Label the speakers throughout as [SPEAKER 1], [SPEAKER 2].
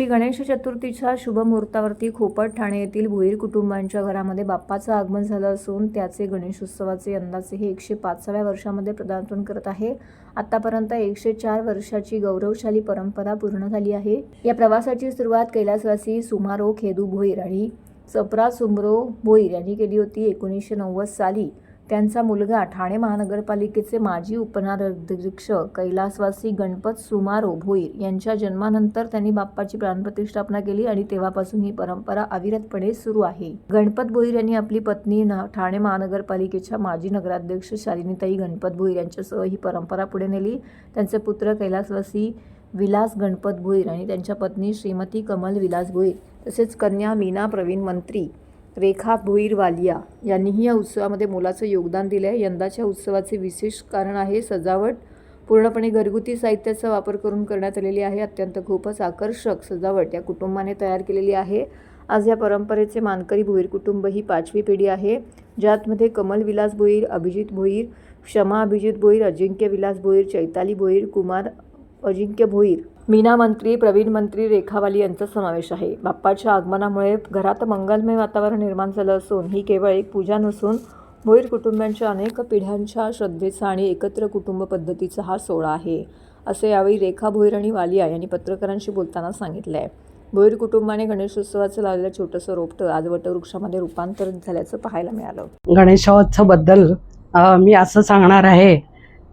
[SPEAKER 1] श्री गणेश चतुर्थीच्या शुभ मुहूर्तावरती खोपट ठाणे येथील भोईर कुटुंबांच्या घरामध्ये बाप्पाचं आगमन झालं असून त्याचे गणेशोत्सवाचे अंदाजे हे एकशे पाचव्या वर्षामध्ये पदार्पण करत आहे. आतापर्यंत एकशे चार वर्षाची गौरवशाली परंपरा पूर्ण झाली आहे. या प्रवासाची सुरुवात कैलासवासी सुमारो खेदू भोईर आणि चपरा सुमरो भोईर यांनी केली होती एकोणीसशे नव्वद साली. त्यांचा मुलगा ठाणे महानगरपालिकेचे माजी उपनगराध्यक्ष कैलासवासी गणपत सुमारो भोईर यांच्या जन्मानंतर त्यांनी बाप्पाची प्राणप्रतिष्ठापना केली आणि तेव्हापासून ही परंपरा अविरतपणे सुरू आहे. गणपत भोईर यांनी आपली पत्नी ना- ठाणे महानगरपालिकेच्या माजी नगराध्यक्ष शालिनीताई गणपत भोईर यांच्यासह ही परंपरा पुढे नेली. त्यांचे पुत्र कैलासवासी विलास गणपत भोईर आणि त्यांच्या पत्नी श्रीमती कमल विलास भोईर तसेच कन्या मीना प्रवीण मंत्री रेखा भुईरवालिया यांनीही या उत्सवामध्ये मोलाचं योगदान दिलं आहे यंदाच्या उत्सवाचे विशेष कारण आहे सजावट. पूर्णपणे घरगुती साहित्याचा वापर करून करण्यात आलेली आहे. अत्यंत खूपच आकर्षक सजावट या कुटुंबाने तयार केलेली आहे. आज या परंपरेचे मानकरी भोईर कुटुंब ही पाचवी पिढी आहे. ज्यातमध्ये कमल विलास भोईर अभिजित भोईर क्षमा अभिजित भोईर अजिंक्य विलास भोईर चैताली भोईर कुमार अजिंक्य भोईर मीना मंत्री प्रवीण मंत्री रेखावाली यांचा समावेश आहे. बाप्पाच्या आगमनामुळे घरात मंगलमय वातावरण निर्माण झालं असून ही केवळ एक पूजा नसून भोईर कुटुंबांच्या अनेक पिढ्यांच्या श्रद्धेचा आणि एकत्र कुटुंब पद्धतीचा हा सोहळा आहे असे यावेळी रेखा भोईर आणि वालिया यांनी पत्रकारांशी बोलताना सांगितलं आहे भोईर कुटुंबाने गणेशोत्सवाचं लावलेलं छोटंसं रोपटं आज वटवृक्षामध्ये रूपांतरित झाल्याचं पाहायला मिळालं.
[SPEAKER 2] गणेशोत्सवाबद्दल मी असं सांगणार आहे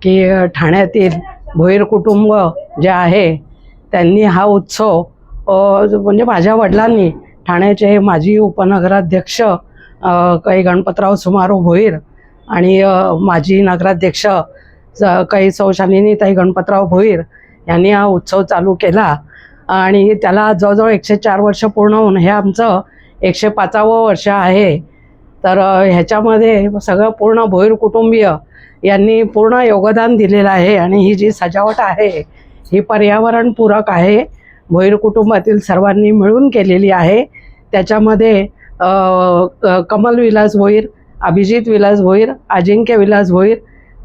[SPEAKER 2] की ठाण्यातील भोईर कुटुंब जे आहे त्यांनी हा उत्सव म्हणजे माझ्या वडिलांनी ठाण्याचे माजी उपनगराध्यक्ष काही गणपतराव सुमारो भोईर आणि माजी नगराध्यक्ष काही काही सौशालिनीताई गणपतराव भोईर यांनी हा उत्सव चालू केला. आणि त्याला जवळजवळ एकशे चार वर्ष पूर्ण होऊन हे आमचं एकशे पाचावं वर्ष आहे. तर ह्याच्यामध्ये सगळं पूर्ण भोईर कुटुंबीय यांनी पूर्ण योगदान दिलेलं आहे आणि ही जी सजावट आहे ही पर्यावरणपूरक आहे. भोईर कुटुंबातील सर्वांनी मिळून केलेली आहे. त्याच्यामध्ये कमल विलास भोईर अभिजित विलास भोईर अजिंक्य विलास भोईर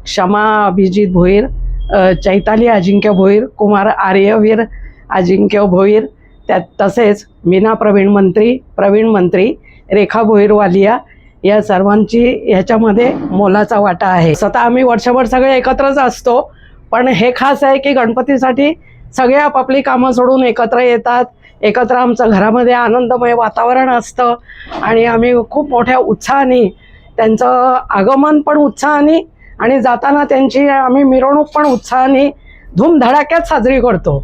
[SPEAKER 2] क्षमा अभिजित भोईर चैताली अजिंक्य भोईर कुमार आर्यवीर अजिंक्य भोईर त्यात तसेच मीना प्रवीण मंत्री प्रवीण मंत्री रेखा भोईरवालिया या सर्वांची ह्याच्यामध्ये मोलाचा वाटा आहे. स्वतः आम्ही वर्षभर सगळे एकत्रच असतो. पण हे खास आहे की गणपतीसाठी सगळे आपापली कामं सोडून एकत्र येतात. एकत्र आमचं घरामध्ये आनंदमय वातावरण असतं. आणि आम्ही खूप मोठ्या उत्साहाने त्यांचं आगमन पण उत्साहाने आणि जाताना त्यांची आम्ही मिरवणूक पण उत्साहाने धूमधडाक्यात साजरी करतो.